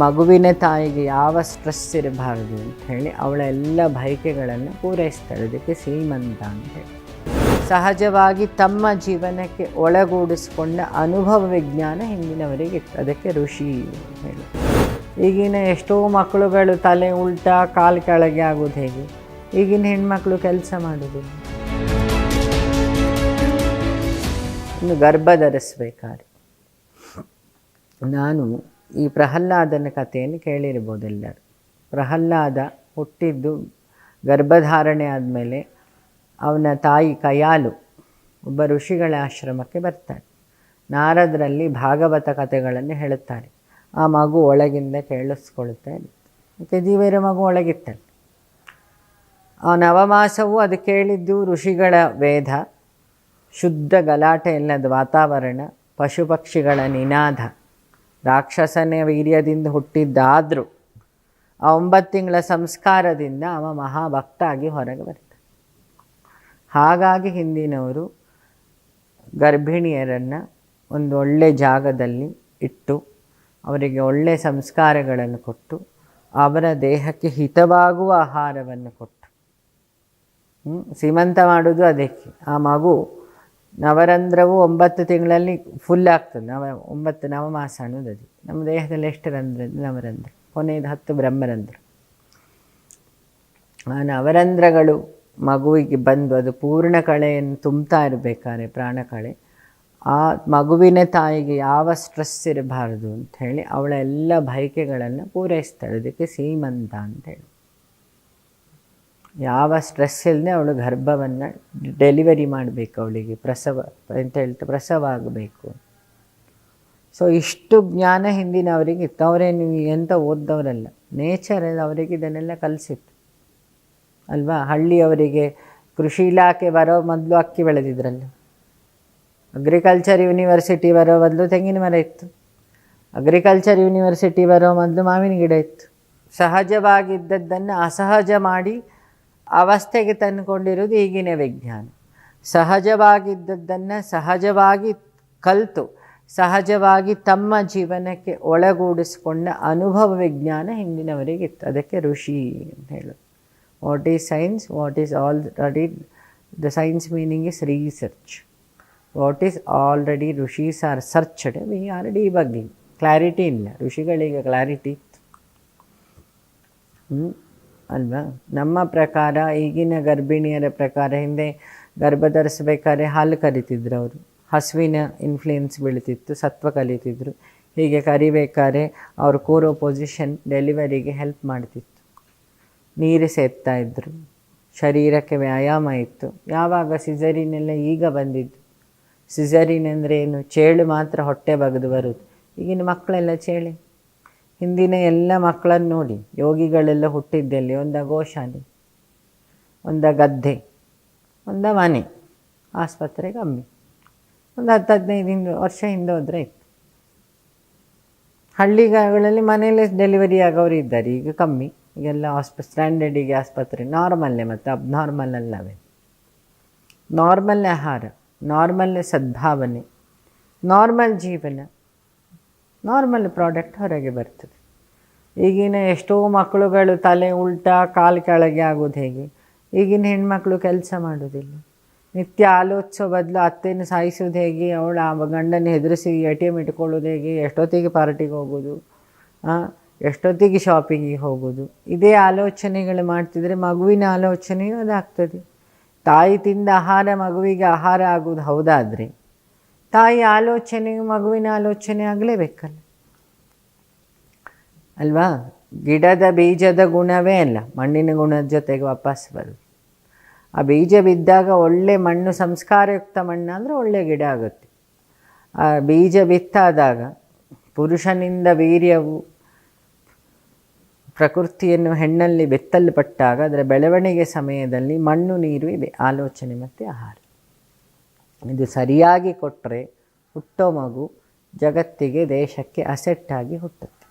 ಮಗುವಿನ ತಾಯಿಗೆ ಯಾವ ಸ್ಟ್ರೆಸ್ ಇರಬಾರದು ಅಂತ ಹೇಳಿ ಅವಳ ಎಲ್ಲ ಬಯಕೆಗಳನ್ನು ಪೂರೈಸ್ತಾಳೆ. ಅದಕ್ಕೆ ಸೀಮಂತ ಅಂತ ಸಹಜವಾಗಿ ತಮ್ಮ ಜೀವನಕ್ಕೆ ಒಳಗೂಡಿಸಿಕೊಂಡ ಅನುಭವ ವಿಜ್ಞಾನ ಹಿಂದಿನವರಿಗೆ ಅದಕ್ಕೆ ಋಷಿ ಹೇಳಿ. ಈಗಿನ ಎಷ್ಟೋ ಮಕ್ಕಳುಗಳು ತಲೆ ಉಲ್ಟಾ, ಕಾಲು ಕೆಳಗೆ ಆಗೋದು ಹೇಗೆ? ಈಗಿನ ಹೆಣ್ಮಕ್ಳು ಕೆಲಸ ಮಾಡೋದು ಇನ್ನು ಗರ್ಭ ಧರಿಸ್ಬೇಕಾದ್ರೆ ನಾನು ಈ ಪ್ರಹ್ಲಾದನ ಕಥೆಯನ್ನು ಕೇಳಿರ್ಬೋದು ಎಲ್ಲರೂ ಪ್ರಹ್ಲಾದ ಹುಟ್ಟಿದ್ದು ಗರ್ಭಧಾರಣೆ ಆದಮೇಲೆ ಅವನ ತಾಯಿ ಕಯಾಲು ಒಬ್ಬ ಋಷಿಗಳ ಆಶ್ರಮಕ್ಕೆ ಬರ್ತಾರೆ ನಾರದರಲ್ಲಿ ಭಾಗವತ ಕಥೆಗಳನ್ನು ಹೇಳುತ್ತಾರೆ. ಆ ಮಗು ಒಳಗಿಂದ ಕೇಳಿಸ್ಕೊಳ್ತಾ ಇರುತ್ತೆ ಮತ್ತು ಜೀವರ ಮಗು ಒಳಗಿತ್ತಲ್ಲ ಆ ನವಮಾಸವು ಅದು ಕೇಳಿದ್ದು ಋಷಿಗಳ ವೇದ, ಶುದ್ಧ ಗಲಾಟೆ ಇಲ್ಲದ ವಾತಾವರಣ ಪಶು ಪಕ್ಷಿಗಳ ನಿನಾದ ರಾಕ್ಷಸನ ವೀರ್ಯದಿಂದ ಹುಟ್ಟಿದ್ದಾದರೂ ಆ ಒಂಬತ್ತು ತಿಂಗಳ ಸಂಸ್ಕಾರದಿಂದ ಅವ ಮಹಾಭಕ್ತಾಗಿ ಹೊರಗೆ ಬರ್ತಾನೆ ಹಾಗಾಗಿ ಹಿಂದಿನವರು ಗರ್ಭಿಣಿಯರನ್ನು ಒಂದು ಒಳ್ಳೆ ಜಾಗದಲ್ಲಿ ಇಟ್ಟು ಅವರಿಗೆ ಒಳ್ಳೆಯ ಸಂಸ್ಕಾರಗಳನ್ನು ಕೊಟ್ಟು ಅವರ ದೇಹಕ್ಕೆ ಹಿತವಾಗುವ ಆಹಾರವನ್ನು ಕೊಟ್ಟು? ಸೀಮಂತ ಮಾಡೋದು ಅದಕ್ಕೆ ಆ ಮಗು ನವರಂಧ್ರವು ಒಂಬತ್ತು ತಿಂಗಳಲ್ಲಿ ಫುಲ್ ಆಗ್ತದೆ. ನವ, ಒಂಬತ್ತು ನವಮಾಸ ಅನ್ನೋದು ಅದು ನಮ್ಮ ದೇಹದಲ್ಲಿ ಎಷ್ಟು ರಂಧ್ರ? ನವರಂಧ್ರ. ಕೊನೆಯದು ಹತ್ತು ಬ್ರಹ್ಮರಂಧ್ರ. ಆ ನವರಂಧ್ರಗಳು ಮಗುವಿಗೆ ಬಂದು ಅದು ಪೂರ್ಣ ಕಳೆಯನ್ನು ತುಂಬ್ತಾ ಇರಬೇಕಾದ್ರೆ ಪ್ರಾಣ ಕಳೆ, ಆ ಮಗುವಿನ ತಾಯಿಗೆ ಯಾವ ಸ್ಟ್ರೆಸ್ ಇರಬಾರ್ದು ಅಂತ ಹೇಳಿ ಅವಳ ಎಲ್ಲ ಬಯಕೆಗಳನ್ನು ಪೂರೈಸ್ತಾಳೆ. ಅದಕ್ಕೆ ಸೀಮಂತ ಅಂತ ಹೇಳಿ. ಯಾವ ಸ್ಟ್ರೆಸ್ ಇಲ್ಲದೆ ಅವಳು ಗರ್ಭವನ್ನು ಡೆಲಿವರಿ ಮಾಡಬೇಕು ಅವಳಿಗೆ, ಪ್ರಸವ ಅಂತ ಹೇಳ್ತಾ, ಪ್ರಸವ ಆಗಬೇಕು. ಸೊ ಇಷ್ಟು ಜ್ಞಾನ ಹಿಂದಿನವರಿಗೆ ಇತ್ತು. ಅವರೇನು ಎಂತ ಓದ್ದವರಲ್ಲ. ನೇಚರ್ ಅವರಿಗೆ ಇದನ್ನೆಲ್ಲ ಕಲಿಸಿತ್ತು. ಅಲ್ವಾ? ಹಳ್ಳಿಯವರಿಗೆ ಕೃಷಿ ಇಲಾಖೆ ಬರೋ ಮೊದಲು ಅಕ್ಕಿ ಬೆಳೆದಿದ್ರಲ್ಲ. ಅಗ್ರಿಕಲ್ಚರ್ ಯೂನಿವರ್ಸಿಟಿ ಬರೋ ಮೊದಲು ತೆಂಗಿನ ಮರ ಇತ್ತು. ಅಗ್ರಿಕಲ್ಚರ್ ಯೂನಿವರ್ಸಿಟಿ ಬರೋ ಮೊದಲು ಮಾವಿನ ಗಿಡ ಇತ್ತು. ಸಹಜವಾಗಿದ್ದದ್ದನ್ನು ಅಸಹಜ ಮಾಡಿ ಅವಸ್ಥೆಗೆ ತಂದುಕೊಂಡಿರೋದು ಈಗಿನ ವಿಜ್ಞಾನ. ಸಹಜವಾಗಿದ್ದದ್ದನ್ನು ಸಹಜವಾಗಿ ಕಲಿತು, ಸಹಜವಾಗಿ ತಮ್ಮ ಜೀವನಕ್ಕೆ ಒಳಗೂಡಿಸಿಕೊಂಡ ಅನುಭವ ವಿಜ್ಞಾನ ಹಿಂದಿನವರಿಗಿತ್ತು. ಅದಕ್ಕೆ ಋಷಿ ಅಂತ ಹೇಳೋದು. What is science what is already the science meaning is research what is already rishis are searched we are debugging clarity ಇಲ್ಲ. ಋಷಿಗಳಿಗೆ ಕ್ಲಾರಿಟಿ ಇತ್ತು? ಅಲ್ವಾ? ನಮ್ಮ ಪ್ರಕಾರ, ಈಗಿನ ಗರ್ಭಿಣಿಯರ ಪ್ರಕಾರ, ಹಿಂದೆ ಗರ್ಭ ಧರಿಸಬೇಕಾದ್ರೆ ಹಾಲು ಕರಿತಿದ್ರು ಅವರು. ಹಸುವಿನ ಇನ್ಫ್ಲೂಯೆನ್ಸ್ ಬೀಳ್ತಿತ್ತು, ಸತ್ವ ಕಲಿತಿದ್ರು. ಹೀಗೆ ಕರಿಬೇಕಾದ್ರೆ ಅವರು ಕೂರೋ ಪೊಸಿಷನ್ ಡೆಲಿವರಿಗೆ ಹೆಲ್ಪ್ ಮಾಡ್ತಿತ್ತು. ನೀರು ಸೇರ್ತಾ ಇದ್ದರು ಶರೀರಕ್ಕೆ ವ್ಯಾಯಾಮ ಇತ್ತು. ಯಾವಾಗ ಸಿಜರಿನೆಲ್ಲ ಈಗ ಬಂದಿದ್ದು? ಸಿಸರಿನ್ ಅಂದರೆ ಏನು? ಚೇಳು ಮಾತ್ರ ಹೊಟ್ಟೆ ಬಗೆದು ಬರೋದು. ಈಗಿನ ಮಕ್ಕಳೆಲ್ಲ ಚೇಳೆ. ಹಿಂದಿನ ಎಲ್ಲ ಮಕ್ಕಳನ್ನು ನೋಡಿ, ಯೋಗಿಗಳೆಲ್ಲ ಹುಟ್ಟಿದ್ದಲ್ಲಿ ಒಂದ ಗೋಶಾಲೆ, ಒಂದ ಗದ್ದೆ, ಒಂದ ಮನೆ, ಆಸ್ಪತ್ರೆ ಕಮ್ಮಿ ಒಂದು ಹತ್ತು ಹದಿನೈದು ಹಿಂದೆ, ವರ್ಷ ಹಿಂದೆ ಹೋದರೆ ಇತ್ತು ಹಳ್ಳಿಗಳಲ್ಲಿ ಮನೆಯಲ್ಲೇ ಡೆಲಿವರಿ ಆಗೋರು ಇದ್ದಾರೆ, ಈಗ ಕಮ್ಮಿ. ಈಗೆಲ್ಲ ಆಸ್ಪ ಸ್ಟ್ಯಾಂಡರ್ಡಿಗೆ ಆಸ್ಪತ್ರೆ ನಾರ್ಮಲ್ಲೇ ಮತ್ತು ಅಬ್ನಾರ್ಮಲ್ ಅಲ್ಲವೇ? ನಾರ್ಮಲ್ ಆಹಾರ ನಾರ್ಮಲ್ ಸದ್ಭಾವನೆ ನಾರ್ಮಲ್ ಜೀವನ. ನಾರ್ಮಲ್ ಪ್ರಾಡಕ್ಟ್ ಹೊರಗೆ ಬರ್ತದೆ. ಈಗಿನ ಎಷ್ಟೋ ಮಕ್ಕಳುಗಳು ತಲೆ ಉಲ್ಟಾ ಕಾಲು ಕೆಳಗೆ ಆಗೋದು ಹೇಗೆ? ಈಗಿನ ಹೆಣ್ಮಕ್ಳು ಕೆಲಸ ಮಾಡೋದಿಲ್ಲ. ನಿತ್ಯ ಆಲೋಚಿಸೋ ಬದಲು ಅತ್ತೆಯನ್ನು ಸಾಯಿಸೋದು ಹೇಗೆ? ಅವಳ ಗಂಡನ ಹೆದರಿಸಿ ಎ ಟಿ ಎಂ ಇಟ್ಕೊಳ್ಳೋದು ಹೇಗೆ? ಎಷ್ಟೊತ್ತಿಗೆ ಪಾರ್ಟಿಗೆ ಹೋಗೋದು? ಎಷ್ಟೊತ್ತಿಗೆ ಶಾಪಿಂಗಿಗೆ ಹೋಗೋದು? ಇದೇ ಆಲೋಚನೆಗಳು ಮಾಡ್ತಿದ್ರೆ ಮಗುವಿನ ಆಲೋಚನೆಯೂ ಅದಾಗ್ತದೆ. ತಾಯಿ ತಿಂದ ಆಹಾರ ಮಗುವಿಗೆ ಆಹಾರ ಆಗೋದು ಹೌದಾದರೆ ತಾಯಿ ಆಲೋಚನೆಯು ಮಗುವಿನ ಆಲೋಚನೆ ಆಗಲೇಬೇಕಲ್ಲ. ಅಲ್ವಾ? ಗಿಡದ ಬೀಜದ ಗುಣವೇ ಅಲ್ಲ, ಮಣ್ಣಿನ ಗುಣದ ಜೊತೆಗೆ ವಾಪಸ್ ಬರುತ್ತೆ ಆ ಬೀಜ ಬಿದ್ದಾಗ ಒಳ್ಳೆ ಮಣ್ಣು, ಸಂಸ್ಕಾರಯುಕ್ತ ಮಣ್ಣು ಅಂದರೆ ಒಳ್ಳೆ ಗಿಡ ಆಗುತ್ತೆ. ಆ ಬೀಜ ಬಿತ್ತಾದಾಗ ಪುರುಷನಿಂದ ವೀರ್ಯವು ಪ್ರಕೃತಿಯನ್ನು ಹೆಣ್ಣಲ್ಲಿ ಬೆತ್ತಲ್ಪಟ್ಟಾಗ, ಅದರ ಬೆಳವಣಿಗೆ ಸಮಯದಲ್ಲಿ ಮಣ್ಣು, ನೀರು ಇದೆ, ಆಲೋಚನೆ ಮತ್ತು ಆಹಾರ. ಇದು ಸರಿಯಾಗಿ ಕೊಟ್ಟರೆ ಹುಟ್ಟೋ ಮಗು ಜಗತ್ತಿಗೆ ದೇಶಕ್ಕೆ ಅಸೆಟ್ಟಾಗಿ ಹುಟ್ಟುತ್ತೆ.